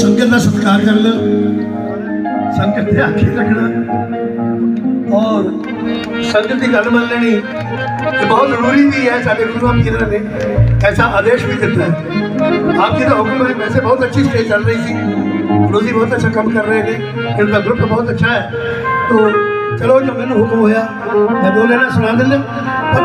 ਸੰਗਤ ਦਾ ਸਤਿਕਾਰ ਕਰਨਾ ਸੰਗਤ ਦੇ ਆਖੇ ਰੱਖਣਾ। ਔਰ ਸੰਗਤ ਦੀ ਗੱਲ ਮੰਨ ਲੈਣੀ ਇਹ ਬਹੁਤ ਜ਼ਰੂਰੀ ਵੀ ਹੈ ਸਾਡੇ ਗੁਰੂ ਸਾਹਿਬ ਜੀ ਨੇ ਐਸਾ ਆਦੇਸ਼ ਵੀ ਦਿੱਤਾ ਹੈ। ਆਪ ਜੀ ਦਾ ਹੁਕਮ ਹੈ, ਵੈਸੇ ਬਹੁਤ ਅੱਛੀ ਸਟੇਜ ਚੱਲ ਰਹੀ ਸੀ। ਗੁਰੂ ਜੀ ਬਹੁਤ ਅੱਛਾ ਕੰਮ ਕਰ ਰਹੇ ਨੇ, ਇਹਨਾਂ ਦਾ ਗਰੁੱਪ ਬਹੁਤ ਅੱਛਾ ਹੈ। ਤੋ ਚਲੋ ਜੋ ਮੈਨੂੰ ਹੁਕਮ ਹੋਇਆ, ਮੈਂ ਦੋ ਲੈਣਾ ਸੁਣਾ ਦਿੰਦਾ, ਪਰ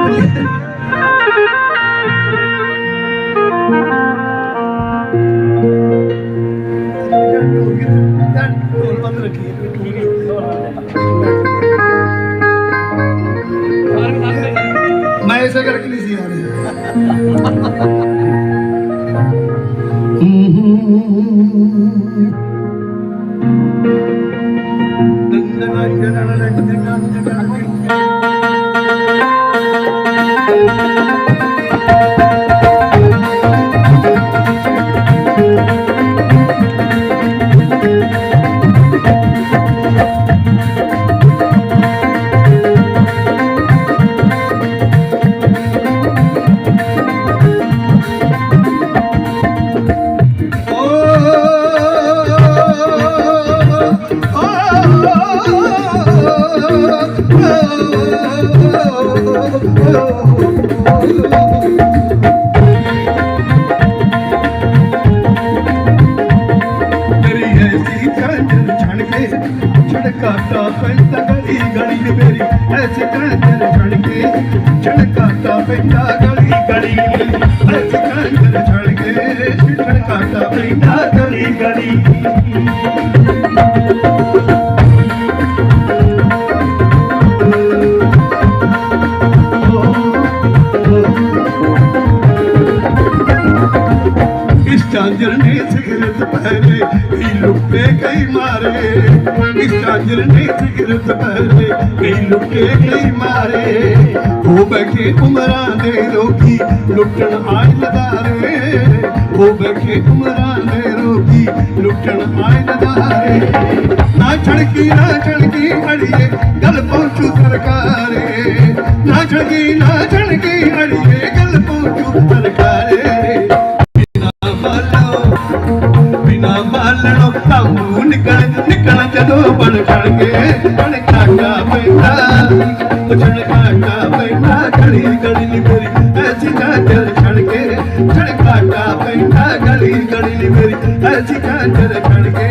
ਮੈਂ ਇਸੇ ਕਰਕੇ ਨਹੀਂ ਸੀ ਆ ਛੜਕਾਤਾ ਪੈਂਦਾ ਗਲੀ ਗਲੀ ਨੀ ਮੇਰੀ। ਐਸੀ ਕੰਜਰ ਛਣ ਕੇ ਛੜਕਾਤਾ ਪੈਂਦਾ ਗਲੀ ਗਲੀ ਐਸੀ ਕੰਜਰ ਛਣ ਕੇ ਛੜਕਾਤਾ ਪੈਂਦਾ ਗਲੀ ਗਲੀ। ਚਾਂਜਰ ਨੇ ਸਿਗਰਤ ਪਹਿਰੇ, ਕਈ ਲੁੱਟੇ, ਕਈ ਮਾਰੇ। ਇਸ ਚਾਂਜਰ ਨੇ ਸਿਗਰਤ ਪਹਿਰੇ, ਕਈ ਲੁੱਟੇ, ਕਈ ਮਾਰੇ। ਉਹ ਬੈਠੇ ਉਮਰਾਂ ਦੇ ਰੋਗੀ, ਲੁੱਟਣ ਆਏ ਲਗਾਰੇ ਉਹ ਬੈਠੇ ਉਮਰਾਂ ਦੇ ਰੋਗੀ, ਲੁੱਟਣ ਆਏ ਲਗਾਰੇ ਨਾ ਛੜਕੀ ਨਾ ਛੜਕੀ, ਅੜੀਏ, ਗੱਲ ਪਹੁੰਚੂ ਸਰਕਾਰੇ। ਨਾ ਛੜਕੀ ਨਾ ਛੜਕੀ ਨਿਕਲ ਨਿਕਲ ਜਦੋਂ ਬਣ ਖੜ ਕੇ ਬਣ ਕਾਟਾ ਪੈਂਦਾ ਉਹ ਛਣ ਕਾਟਾ ਗਲੀ ਗਲੀ ਨੀ ਮੇਰੀ, ਐਸੀ ਕਾਜਲ ਛੜ ਕੇ ਛੜ ਕਾਟਾ ਪੈਂਦਾ ਗਲੀ ਗਲੀ ਨੀ ਮੇਰੀ, ਐਸੀ ਕਾਜਲ ਛੜ ਕੇ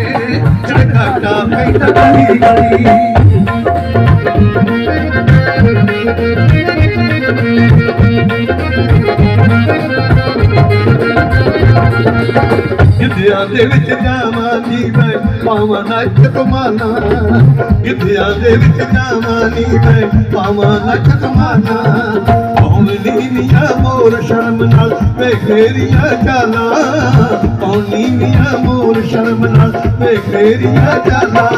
ਛੜ ਕਾਟਾ ਪੈਂਦਾ ਗਲੀ ਗਲੀ। ਗਿੱਧਿਆਂ ਦੇ ਵਿੱਚ ਜਾਵਾਂ ਨੀ ਮੈਂ ਪਾਵਾਂ ਨੱਚ ਕਮਾਨਾ ਗਿੱਧਿਆਂ ਦੇ ਵਿੱਚ ਜਾਵਾਂ ਨੀ ਮੈਂ ਪਾਵਾਂ ਨੱਚ ਕਮਾਨਾ ਪੌਣੀ ਮੀਆਂ ਮੋਰ ਸ਼ਰਮ ਨਾਲ ਵੇ ਫੇਰੀਆਂ ਚਾਲਾਂ ਪੌਣੀ ਮੀਆਂ ਮੋਰ ਸ਼ਰਮ ਨਾਲ ਵੇ ਫੇਰੀਆਂ ਚਾਲਾਂ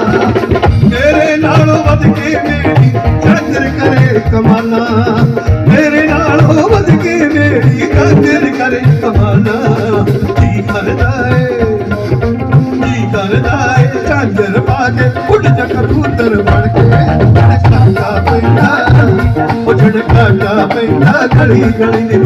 ਮੇਰੇ ਨਾਲੋਂ ਵੱਧ ਕੇ ਮੇਰੀ ਚਾਦਰ ਕਰੇ ਕਮਾਨਾ ਮੇਰੇ ਨਾਲੋਂ ਵੱਧ ਕੇ ਮੇਰੀ ਚਾਦਰ ਕਰੇ ਕਮਾਨਾ ਕੀ ਕਰਦਾ ਏ ਪਾ ਕੇ, ਉੱਡ ਜਾ ਕਬੂਤਰ ਬਣ ਕੇ। ਝੜਕਾਤਾ ਪੈਂਦਾ ਉਹ ਝੜਕਾਤਾ ਪੈਂਦਾ, ਗਲੀ ਗਲੀ ਦੇ